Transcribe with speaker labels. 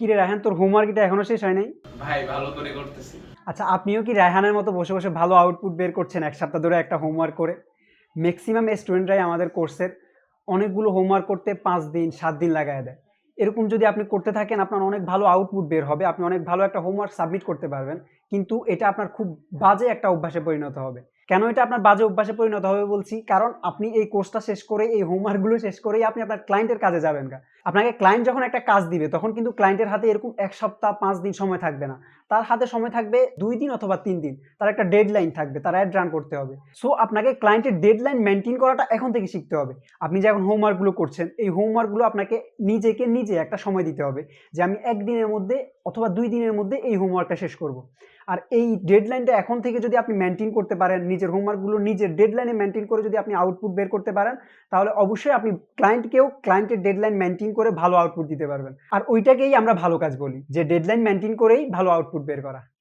Speaker 1: কিরে রায়হান তোর হোমওয়ার্কটা এখনও শেষ হয় নাই?
Speaker 2: ভাই ভালো করে করতেছি।
Speaker 1: আচ্ছা আপনিও কি রায়হানের মতো বসে বসে ভালো আউটপুট বের করছেন এক সপ্তাহ ধরে একটা হোমওয়ার্ক করে? ম্যাক্সিমাম স্টুডেন্টরাই আমাদের কোর্সের অনেকগুলো হোমওয়ার্ক করতে পাঁচ দিন সাত দিন লাগায় দেয়। এরকম যদি আপনি করতে থাকেন আপনার অনেক ভালো আউটপুট বের হবে আপনি অনেক ভালো একটা হোমওয়ার্ক সাবমিট করতে পারবেন। কিন্তু এটা আপনার খুব বাজে একটা অভ্যাসে পরিণত হবে। কেন এটা আপনার বাজে অভ্যাসে পরিণত হবে বলছি? কারণ আপনি এই কোর্সটা শেষ করে, এই হোমওয়ার্কগুলো শেষ করেই আপনি আপনার ক্লায়েন্টের কাজে যাবেন গা। আপনাকে ক্লায়েন্ট যখন একটা কাজ দিবে, তখন কিন্তু ক্লায়েন্টের হাতে এরকম এক সপ্তাহ, পাঁচ দিন সময় থাকবে না। তার হাতে সময় থাকবে দুই দিন অথবা তিন দিন। তার একটা ডেডলাইন থাকবে, তার অ্যাড রান করতে হবে। সো আপনাকে ক্লায়েন্টের ডেডলাইন মেনটেন করাটা এখন থেকে শিখতে হবে। আপনি যে এখন হোমওয়ার্কগুলো করছেন, এই হোমওয়ার্কগুলো আপনাকে নিজেকে নিজে একটা সময় দিতে হবে যে আমি একদিনের মধ্যে অথবা দুই দিনের মধ্যে এই হোমওয়ার্কটা শেষ করব। আর এই ডেডলাইনটা এখন থেকে যদি আপনি মেনটেন করতে পারেন নিজের হোমওয়ার্কগুলো নিজের ডেডলাইনে মেনটেন করে যদি আপনি আউটপুট বের করতে পারেন, তাহলে অবশ্যই আপনি ক্লায়েন্টকেও ক্লায়েন্টের ডেডলাইন মেনটেন করে ভালো আউটপুট দিতে পারবেন। আর ওইটাকেই আমরা ভালো কাজ বলি, যে ডেডলাইন মেনটেন করেই ভালো আউটপুট বের করা।